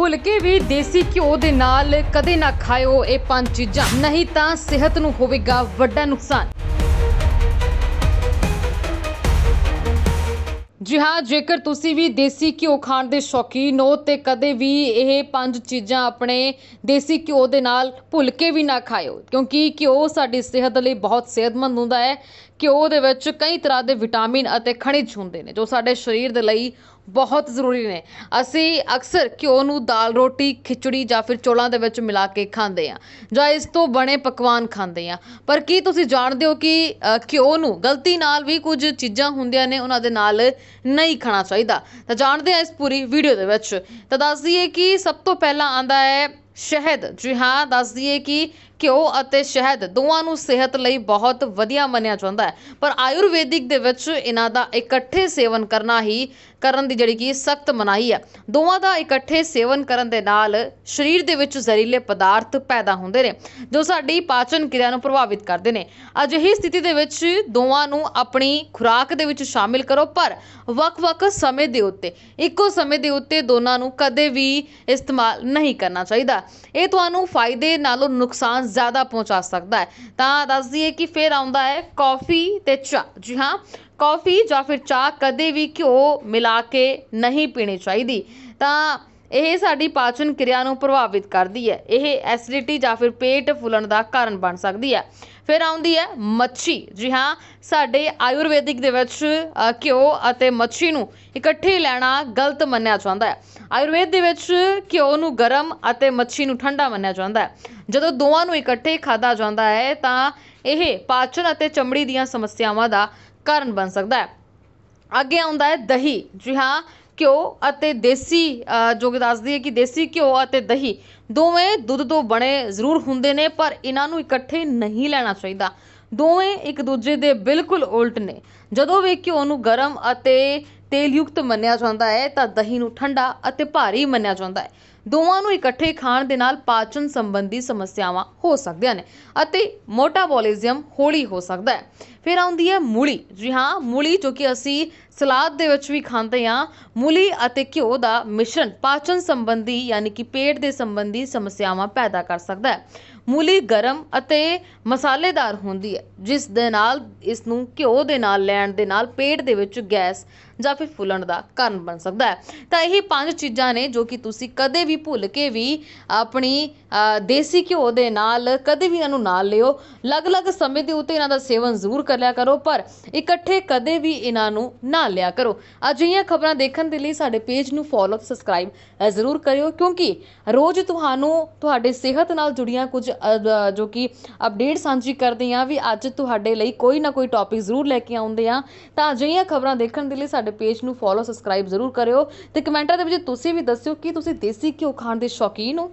ਭੁੱਲ ਕੇ ਵੀ ਦੇਸੀ ਘਿਓ ਦੇ ਨਾਲ ਕਦੇ ਨਾ ਖਾਇਓ ਇਹ ਪੰਜ ਚੀਜ਼ਾਂ। ਨਹੀਂ ਤਾਂ ਸਿਹਤ ਨੂੰ ਹੋਵੇਗਾ ਵੱਡਾ ਨੁਕਸਾਨ। ਜੀ ਹਾਂ, ਜੇਕਰ ਤੁਸੀਂ ਵੀ ਦੇਸੀ ਘਿਓ ਖਾਣ ਦੇ ਸ਼ੌਕੀਨ ਹੋ, ਤੇ ਕਦੇ ਵੀ ਇਹ ਪੰਜ ਚੀਜ਼ਾਂ ਆਪਣੇ ਦੇਸੀ ਘਿਓ ਦੇ ਨਾਲ ਭੁੱਲ ਕੇ ਵੀ ਨਾ ਖਾਇਓ। ਕਿਉਂਕਿ ਘਿਓ ਸਾਡੀ ਸਿਹਤ ਲਈ ਬਹੁਤ ਸਿਹਤਮੰਦ ਹੁੰਦਾ ਹੈ। ਘਿਓ ਦੇ ਵਿੱਚ ਕਈ ਤਰ੍ਹਾਂ ਦੇ ਵਿਟਾਮਿਨ ਅਤੇ ਖਣਿਜ ਹੁੰਦੇ ਨੇ ਜੋ ਸਾਡੇ ਸਰੀਰ ਦੇ ਲਈ ਬਹੁਤ ਜ਼ਰੂਰੀ ਨੇ। ਅਸੀਂ ਅਕਸਰ ਘਿਓ ਨੂੰ ਦਾਲ, ਰੋਟੀ, ਖਿਚੜੀ ਜਾਂ ਫਿਰ ਚੋਲਾਂ ਦੇ ਵਿੱਚ ਮਿਲਾ ਕੇ ਖਾਂਦੇ ਆ ਜਾਂ ਇਸ ਤੋਂ ਬਣੇ ਪਕਵਾਨ ਖਾਂਦੇ ਆ ਪਰ ਕੀ ਤੁਸੀਂ ਜਾਣਦੇ ਹੋ ਕਿ ਘਿਓ ਨੂੰ ਗਲਤੀ ਨਾਲ ਵੀ ਕੁਝ ਚੀਜ਼ਾਂ ਹੁੰਦੀਆਂ ਨੇ, ਉਹਨਾਂ ਦੇ ਨਾਲ ਨਹੀਂ ਖਾਣਾ ਚਾਹੀਦਾ? ਤਾਂ ਜਾਣਦੇ ਆ ਇਸ ਪੂਰੀ ਵੀਡੀਓ ਦੇ ਵਿੱਚ। ਤਾਂ ਦੱਸ ਦਈਏ ਕਿ ਸਭ ਤੋਂ ਪਹਿਲਾਂ ਆਂਦਾ ਹੈ ਸ਼ਹਿਦ। ਜੀ ਹਾਂ, ਦੱਸ ਦਈਏ ਕਿ ਘਿਓ ਅਤੇ ਸ਼ਹਿਦ ਦੋਵਾਂ ਨੂੰ ਸਿਹਤ ਲਈ ਬਹੁਤ ਵਧੀਆ ਮੰਨਿਆ ਜਾਂਦਾ ਹੈ। ਪਰ ਆਯੁਰਵੈਦਿਕ ਦੇ ਵਿੱਚ ਇਹਨਾਂ ਦਾ ਇਕੱਠੇ ਸੇਵਨ ਕਰਨਾ ਹੀ, ਕਰਨ ਦੀ ਜਿਹੜੀ ਕਿ ਸਖਤ ਮਨਾਹੀ ਹੈ। ਦੋਵਾਂ ਦਾ ਇਕੱਠੇ ਸੇਵਨ ਕਰਨ ਦੇ ਨਾਲ ਸਰੀਰ ਦੇ ਵਿੱਚ ਜ਼ਹਿਰੀਲੇ ਪਦਾਰਥ ਪੈਦਾ ਹੁੰਦੇ ਨੇ, ਜੋ ਸਾਡੀ ਪਾਚਨ ਕਿਰਿਆ ਨੂੰ ਪ੍ਰਭਾਵਿਤ ਕਰਦੇ ਨੇ। ਅਜਿਹੀ ਸਥਿਤੀ ਦੇ ਵਿੱਚ ਦੋਵਾਂ ਨੂੰ ਆਪਣੀ ਖੁਰਾਕ ਦੇ ਵਿੱਚ ਸ਼ਾਮਿਲ ਕਰੋ, ਪਰ ਵੱਖ-ਵੱਖ ਸਮੇਂ ਦੇ ਉੱਤੇ, ਇੱਕੋ ਸਮੇਂ ਦੇ ਉੱਤੇ ਦੋਨਾਂ ਨੂੰ ਕਦੇ ਵੀ ਇਸਤੇਮਾਲ ਨਹੀਂ ਕਰਨਾ ਚਾਹੀਦਾ। ਇਹ ਤੁਹਾਨੂੰ ਫਾਇਦੇ ਨਾਲੋਂ ਨੁਕਸਾਨ ਜ਼ਿਆਦਾ ਪਹੁੰਚਾ ਸਕਦਾ ਹੈ। ਤਾਂ ਦੱਸ ਦਈਏ ਕਿ ਫਿਰ ਆਉਂਦਾ ਹੈ ਕੌਫੀ ਤੇ ਚਾਹ। ਜੀ ਹਾਂ, ਕੌਫੀ ਜਾਂ ਫਿਰ ਚਾਹ ਕਦੇ ਵੀ ਘਿਓ ਮਿਲਾ ਕੇ ਨਹੀਂ ਪੀਣੀ ਚਾਹੀਦੀ। ਤਾਂ ਇਹ ਸਾਡੀ ਪਾਚਨ ਕਿਰਿਆ ਨੂੰ ਪ੍ਰਭਾਵਿਤ ਕਰਦੀ ਹੈ। ਇਹ ਐਸਿਡਿਟੀ ਜਾਂ ਫਿਰ ਪੇਟ ਫੁੱਲਣ ਦਾ ਕਾਰਨ ਬਣ ਸਕਦੀ ਹੈ। ਫਿਰ ਆਉਂਦੀ ਹੈ ਮੱਛੀ। ਜੀ ਹਾਂ, ਸਾਡੇ ਆਯੁਰਵੈਦਿਕ ਦੇ ਵਿੱਚ ਘਿਓ ਅਤੇ ਮੱਛੀ ਨੂੰ ਇਕੱਠੇ ਲੈਣਾ ਗਲਤ ਮੰਨਿਆ ਜਾਂਦਾ ਹੈ। ਆਯੁਰਵੇਦ ਦੇ ਵਿੱਚ ਘਿਓ ਨੂੰ ਗਰਮ ਅਤੇ ਮੱਛੀ ਨੂੰ ਠੰਡਾ ਮੰਨਿਆ ਜਾਂਦਾ ਹੈ। ਜਦੋਂ ਦੋਵਾਂ ਨੂੰ ਇਕੱਠੇ ਖਾਧਾ ਜਾਂਦਾ ਹੈ, ਤਾਂ ਇਹ ਪਾਚਨ ਅਤੇ ਚਮੜੀ ਦੀਆਂ ਸਮੱਸਿਆਵਾਂ ਦਾ ਕਾਰਨ ਬਣ ਸਕਦਾ ਹੈ। ਅੱਗੇ ਆਉਂਦਾ ਹੈ ਦਹੀਂ। ਜੀ ਹਾਂ ਘਿਓ ਅਤੇ ਦੇਸੀ ਅ, ਜੋ ਕਿ ਦੱਸਦੀ ਹੈ ਕਿ ਦੇਸੀ ਘਿਓ ਅਤੇ ਦਹੀਂ ਦੋਵੇਂ ਦੁੱਧ ਤੋਂ ਬਣੇ ਜ਼ਰੂਰ ਹੁੰਦੇ ਨੇ ਪਰ ਇਹਨਾਂ ਨੂੰ ਇਕੱਠੇ ਨਹੀਂ ਲੈਣਾ ਚਾਹੀਦਾ। ਦੋਵੇਂ ਇੱਕ ਦੂਜੇ ਦੇ ਬਿਲਕੁਲ ਉਲਟ ਨੇ। ਜਦੋਂ ਵੀ ਘਿਓ ਨੂੰ ਗਰਮ ਅਤੇ ਤੇਲਯੁਕਤ ਮੰਨਿਆ ਜਾਂਦਾ ਹੈ, ਤਾਂ ਦਹੀਂ ਨੂੰ ਠੰਡਾ ਅਤੇ ਭਾਰੀ ਮੰਨਿਆ ਜਾਂਦਾ ਹੈ। ਦੋਵਾਂ ਨੂੰ ਇਕੱਠੇ ਖਾਣ ਦੇ ਨਾਲ ਪਾਚਨ ਸੰਬੰਧੀ ਸਮੱਸਿਆਵਾਂ ਹੋ ਸਕਦੀਆਂ ਨੇ ਅਤੇ ਮੋਟਾਬੋਲਿਜ਼ਮ ਹੌਲੀ ਹੋ ਸਕਦਾ ਹੈ। ਫਿਰ ਆਉਂਦੀ ਹੈ ਮੂਲੀ। ਜੀ ਹਾਂ, ਮੂਲੀ ਜੋ ਕਿ ਅਸੀਂ ਸਲਾਦ ਦੇ ਵਿੱਚ ਵੀ ਖਾਂਦੇ ਹਾਂ। ਮੂਲੀ ਅਤੇ ਘਿਓ ਦਾ ਮਿਸ਼ਰਣ ਪਾਚਨ ਸੰਬੰਧੀ, ਯਾਨੀ ਕਿ ਪੇਟ ਦੇ ਸੰਬੰਧੀ ਸਮੱਸਿਆਵਾਂ ਪੈਦਾ ਕਰ ਸਕਦਾ ਹੈ। ਮੂਲੀ ਗਰਮ ਅਤੇ ਮਸਾਲੇਦਾਰ ਹੁੰਦੀ ਹੈ, ਜਿਸ ਦੇ ਨਾਲ, ਇਸ ਨੂੰ ਘਿਓ ਦੇ ਨਾਲ, ਲੈਣ ਦੇ ਨਾਲ, ਪੇਟ ਦੇ ਵਿੱਚ ਗੈਸ ਜਾਂ ਫਿਰ ਫੁੱਲਣ ਦਾ ਕਾਰਨ ਬਣ ਸਕਦਾ ਹੈ। ਤਾਂ ਇਹ ਪੰਜ ਚੀਜ਼ਾਂ ਨੇ ਜੋ ਕਿ ਤੁਸੀਂ ਕਦੇ ਵੀ ਭੁੱਲ ਕੇ ਵੀ ਆਪਣੀ ਦੇਸੀ ਘਿਓ ਦੇ ਨਾਲ ਕਦੇ ਵੀ ਇਹਨਾਂ ਨੂੰ ਨਾਲ ਲਿਓ। ਅਲੱਗ-ਅਲੱਗ ਸਮੇਂ ਦੇ ਉੱਤੇ ਇਹਨਾਂ ਦਾ ਸੇਵਨ ਜ਼ਰੂਰ ਕਰ ਲਿਆ ਕਰੋ, ਪਰ ਇਕੱਠੇ ਕਦੇ ਵੀ ਇਹਨਾਂ ਨੂੰ ਨਾ ਲਿਆ ਕਰੋ। ਅਜਿਹੀਆਂ ਖਬਰਾਂ ਦੇਖਣ ਦੇ ਲਈ ਸਾਡੇ ਪੇਜ ਨੂੰ ਫੋਲੋ ਸਬਸਕ੍ਰਾਈਬ ਜ਼ਰੂਰ ਕਰਿਓ, ਕਿਉਂਕਿ ਰੋਜ਼ ਤੁਹਾਨੂੰ ਤੁਹਾਡੇ ਸਿਹਤ ਨਾਲ ਜੁੜੀਆਂ ਕੁਝ ਜੋ ਕਿ ਅਪਡੇਟ ਸਾਂਝੀ ਕਰਦੇ ਹਾਂ ਵੀ ਅੱਜ ਤੁਹਾਡੇ ਲਈ ਕੋਈ ਨਾ ਕੋਈ ਟੌਪਿਕ ਜ਼ਰੂਰ ਲੈ ਕੇ ਆਉਂਦੇ ਆ। ਤਾਂ ਅਜਿਹੀਆਂ ਖਬਰਾਂ ਦੇਖਣ ਦੇ ਲਈ ਸਾਡੇ ਸਾਡੇ ਪੇਜ ਨੂੰ ਫੋਲੋ ਸਬਸਕ੍ਰਾਈਬ ਜ਼ਰੂਰ ਕਰਿਓ ਤੇ ਕਮੈਂਟਾਂ ਦੇ ਵਿੱਚ ਤੁਸੀਂ ਵੀ ਦੱਸਿਓ ਕਿ ਤੁਸੀਂ ਦੇਸੀ ਘਿਓ ਖਾਣ ਦੇ ਸ਼ੌਕੀਨ ਹੋ।